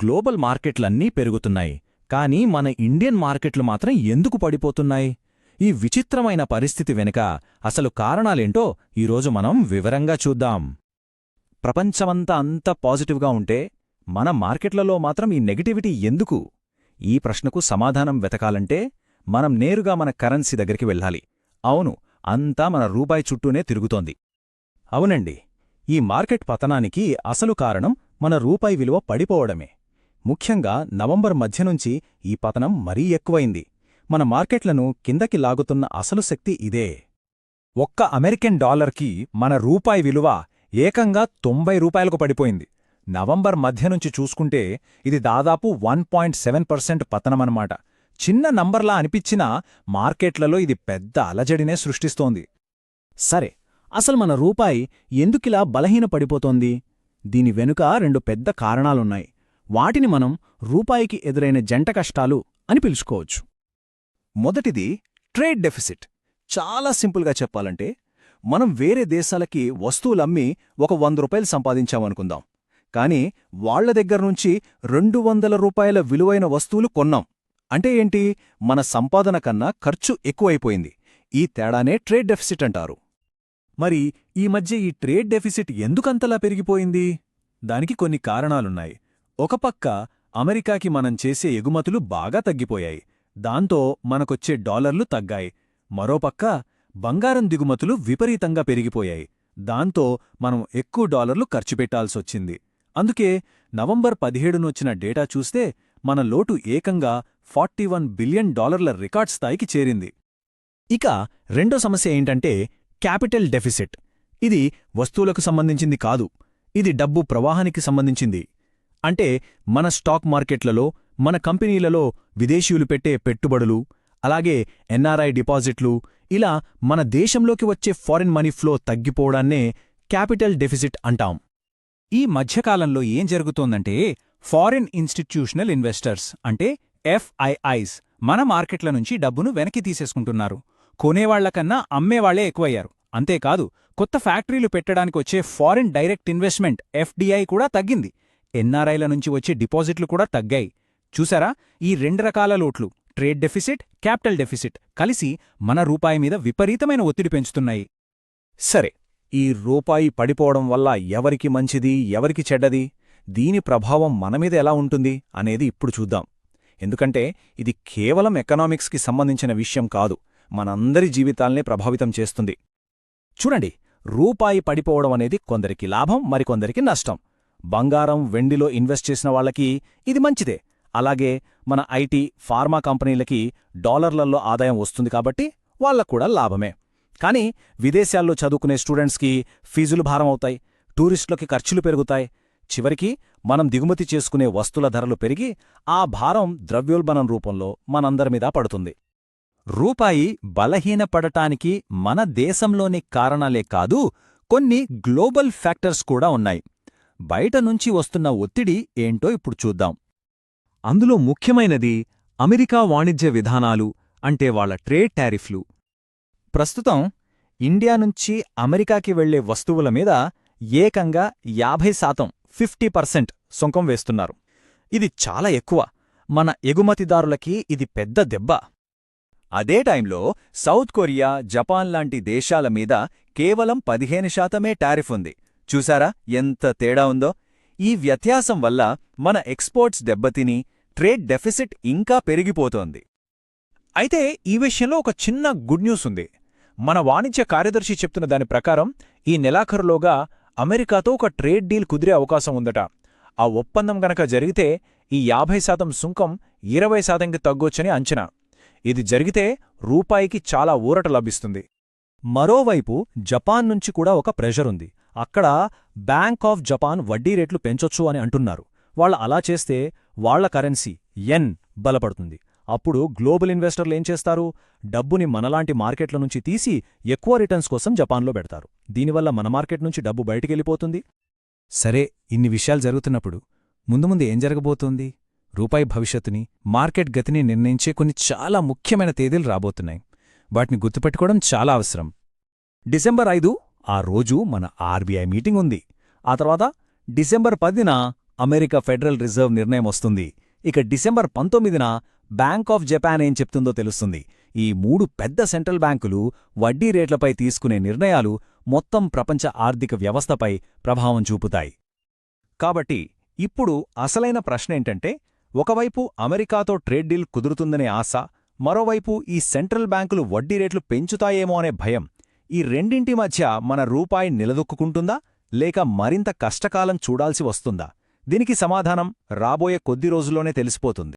Global మార్కెట్లన్నీ పెరుగుతున్నాయి. కానీ మన ఇండియన్ మార్కెట్లు మాత్రం ఎందుకు పడిపోతున్నాయి? ఈ విచిత్రమైన పరిస్థితి వెనుక అసలు కారణాలేంటో ఈరోజు మనం వివరంగా చూద్దాం. ప్రపంచమంతా అంత పాజిటివ్గా ఉంటే మన మార్కెట్లలో మాత్రం ఈ నెగటివిటీ ఎందుకు? ఈ ప్రశ్నకు సమాధానం వెతకాలంటే మనం నేరుగా మన కరెన్సీ దగ్గరికి వెళ్ళాలి. అవును అంతా మన రూపాయి చుట్టూనే తిరుగుతోంది. అవునండి ఈ మార్కెట్ పతనానికి అసలు కారణం మన రూపాయి విలువ పడిపోవడమే. ముఖ్యంగా నవంబర్ మధ్య నుంచి ఈ పతనం మరీ ఎక్కువైంది. మన మార్కెట్లను కిందకి లాగుతున్న అసలు శక్తి ఇదే. ఒక్క అమెరికన్ డాలర్కి మన రూపాయి విలువ ఏకంగా తొంభై రూపాయలకు పడిపోయింది. నవంబర్ మధ్య నుంచి చూసుకుంటే ఇది దాదాపు వన్ పాయింట్ సెవెన్ పర్సెంట్ పతనమన్నమాట. చిన్న నంబర్లా అనిపించినా మార్కెట్లలో ఇది పెద్ద అలజడినే సృష్టిస్తోంది. సరే అసలు మన రూపాయి ఎందుకిలా బలహీనపడిపోతోంది? దీని వెనుక రెండు పెద్ద కారణాలున్నాయి. వాటిని మనం రూపాయికి ఎదురైన జంట కష్టాలు అని పిలుచుకోవచ్చు. మొదటిది ట్రేడ్ డెఫిసిట్. చాలా సింపుల్గా చెప్పాలంటే మనం వేరే దేశాలకి వస్తువులమ్మి ఒక వంద రూపాయలు సంపాదించామనుకుందాం. కాని వాళ్ళ దగ్గర్నుంచి రెండు వందల రూపాయల విలువైన వస్తువులు కొన్నాం. అంటే ఏంటి? మన సంపాదన కన్నా ఖర్చు ఎక్కువైపోయింది. ఈ తేడానే ట్రేడ్ డెఫిసిట్ అంటారు. మరి ఈ మధ్య ఈ ట్రేడ్ డెఫిసిట్ ఎందుకంతలా పెరిగిపోయింది? దానికి కొన్ని కారణాలున్నాయి. ఒకపక్క అమెరికాకి మనం చేసే ఎగుమతులు బాగా తగ్గిపోయాయి. దాంతో మనకొచ్చే డాలర్లు తగ్గాయి. మరోపక్క బంగారం దిగుమతులు విపరీతంగా పెరిగిపోయాయి. దాంతో మనం ఎక్కువ డాలర్లు ఖర్చు పెట్టాల్సొచ్చింది. అందుకే నవంబర్ పదిహేడునొచ్చిన డేటా చూస్తే మన లోటు ఏకంగా ఫార్టీ వన్ బిలియన్ డాలర్ల రికార్డ్ స్థాయికి చేరింది. ఇక రెండో సమస్య ఏంటంటే క్యాపిటల్ డెఫిసిట్. ఇది వస్తువులకు సంబంధించింది కాదు. ఇది డబ్బు ప్రవాహానికి సంబంధించింది. అంటే మన స్టాక్ మార్కెట్లలో మన కంపెనీలలో విదేశీయులు పెట్టే పెట్టుబడులు అలాగే ఎన్ఆర్ఐ డిపాజిట్లు ఇలా మన దేశంలోకి వచ్చే ఫారిన్ మనీ ఫ్లో తగ్గిపోవడాన్నే క్యాపిటల్ డెఫిసిట్ అంటాం. ఈ మధ్యకాలంలో ఏం జరుగుతోందంటే ఫారిన్ ఇన్స్టిట్యూషనల్ ఇన్వెస్టర్స్ అంటే ఎఫ్ఐఐస్ మన మార్కెట్ల నుంచి డబ్బును వెనక్కి తీసేసుకుంటున్నారు. కొనేవాళ్ళకన్నా అమ్మేవాళ్ళే ఎక్కువయ్యారు. అంతేకాదు కొత్త ఫ్యాక్టరీలు పెట్టడానికి వచ్చే ఫారిన్ డైరెక్ట్ ఇన్వెస్ట్మెంట్ ఎఫ్డీఐ కూడా తగ్గింది. ఎన్ఆర్ఐల నుంచి వచ్చే డిపాజిట్లు కూడా తగ్గాయి. చూసారా? ఈ రెండు రకాల లోట్లు ట్రేడ్ డెఫిసిట్ క్యాపిటల్ డెఫిసిట్ కలిసి మన రూపాయి మీద విపరీతమైన ఒత్తిడి పెంచుతున్నాయి. సరే ఈ రూపాయి పడిపోవడం వల్ల ఎవరికి మంచిది ఎవరికి చెడ్డది దీని ప్రభావం మనమీద ఎలా ఉంటుంది అనేది ఇప్పుడు చూద్దాం. ఎందుకంటే ఇది కేవలం ఎకనామిక్స్కి సంబంధించిన విషయం కాదు మనందరి జీవితాల్నే ప్రభావితం చేస్తుంది. చూడండి రూపాయి పడిపోవడం అనేది కొందరికి లాభం మరికొందరికి నష్టం. బంగారం వెండిలో ఇన్వెస్ట్ చేసిన వాళ్ళకి ఇది మంచిదే. అలాగే మన ఐటీ ఫార్మా కంపెనీలకి డాలర్లలో ఆదాయం వస్తుంది కాబట్టి వాళ్ళక్కూడా లాభమే. కానీ విదేశాల్లో చదువుకునే స్టూడెంట్స్కి ఫీజులు భారమవుతాయి టూరిస్టులకి ఖర్చులు పెరుగుతాయి. చివరికి మనం దిగుమతి చేసుకునే వస్తుల ధరలు పెరిగి ఆ భారం ద్రవ్యోల్బణం రూపంలో మనందరిమీద పడుతుంది. రూపాయి బలహీనపడటానికి మన దేశంలోని కారణాలే కాదు కొన్ని గ్లోబల్ ఫ్యాక్టర్స్ కూడా ఉన్నాయి. బయట నుంచి వస్తున్న ఒత్తిడి ఏంటో ఇప్పుడు చూద్దాం. అందులో ముఖ్యమైనది అమెరికా వాణిజ్య విధానాలు అంటే వాళ్ళ ట్రేడ్ టారిఫ్లు. ప్రస్తుతం ఇండియా నుంచి అమెరికాకి వెళ్ళే వస్తువుల మీద ఏకంగా యాభై శాతం ఫిఫ్టీ పర్సెంట్ సొంకం వేస్తున్నారు. ఇది చాలా ఎక్కువ. మన ఎగుమతిదారులకి ఇది పెద్ద దెబ్బ. అదే టైంలో సౌత్ కొరియా జపాన్ లాంటి దేశాల మీద కేవలం పదిహేను శాతమే టారిఫ్ ఉంది. చూసారా ఎంత తేడా ఉందో? ఈ వ్యత్యాసం వల్ల మన ఎక్స్పోర్ట్స్ దెబ్బతిని ట్రేడ్ డెఫిసిట్ ఇంకా పెరిగిపోతోంది. అయితే ఈ విషయంలో ఒక చిన్న గుడ్ న్యూస్ ఉంది. మన వాణిజ్య కార్యదర్శి చెప్తున్న దాని ప్రకారం ఈ నెలాఖరులోగా అమెరికాతో ఒక ట్రేడ్ డీల్ కుదిరే అవకాశం ఉందట. ఆ ఒప్పందం గనక జరిగితే ఈ యాభై శాతం సుంకం ఇరవై శాతంకి తగ్గొచ్చని అంచనా. ఇది జరిగితే రూపాయికి చాలా ఊరట లభిస్తుంది. మరోవైపు జపాన్ నుంచి కూడా ఒక ప్రెషర్ ఉంది. అక్కడ బ్యాంక్ ఆఫ్ జపాన్ వడ్డీ రేట్లు పెంచొచ్చు అని అంటున్నారు. వాళ్ళ అలా చేస్తే వాళ్ళ కరెన్సీ ఎన్ బలపడుతుంది. అప్పుడు గ్లోబల్ ఇన్వెస్టర్లు ఏం చేస్తారు? డబ్బుని మనలాంటి మార్కెట్ల నుంచి తీసి ఎక్కువ రిటర్న్స్ కోసం జపాన్లో పెడతారు. దీనివల్ల మన మార్కెట్ నుంచి డబ్బు బయటికెళ్ళిపోతుంది. సరే ఇన్ని విషయాలు జరుగుతున్నప్పుడు ముందు ముందు ఏం జరగబోతోంది? రూపాయి భవిష్యత్తుని మార్కెట్ గతిని నిర్ణయించే కొన్ని చాలా ముఖ్యమైన తేదీలు రాబోతున్నాయి. వాటిని గుర్తుపెట్టుకోవడం చాలా అవసరం. డిసెంబర్ ఐదు ఆ రోజు మన ఆర్బీఐ మీటింగ్ ఉంది. ఆ తర్వాత డిసెంబర్ పదిన అమెరికా ఫెడరల్ రిజర్వ్ నిర్ణయం వస్తుంది. ఇక డిసెంబర్ పంతొమ్మిదిన బ్యాంక్ ఆఫ్ జపాన్ ఏం చెప్తుందో తెలుస్తుంది. ఈ మూడు పెద్ద సెంట్రల్ బ్యాంకులు వడ్డీ రేట్లపై తీసుకునే నిర్ణయాలు మొత్తం ప్రపంచ ఆర్థిక వ్యవస్థపై ప్రభావం చూపుతాయి. కాబట్టి ఇప్పుడు అసలైన ప్రశ్నేంటంటే ఒకవైపు అమెరికాతో ట్రేడ్ డీల్ కుదురుతుందనే ఆశ మరోవైపు ఈ సెంట్రల్ బ్యాంకులు వడ్డీ రేట్లు పెంచుతాయేమో అనే భయం ఈ రెండింటి మధ్య మన రూపాయి నిలదొక్కుంటుందా లేక మరింత కష్టకాలం చూడాల్సి వస్తుందా? దీనికి సమాధానం రాబోయే కొద్ది రోజుల్లోనే తెలిసిపోతుంది.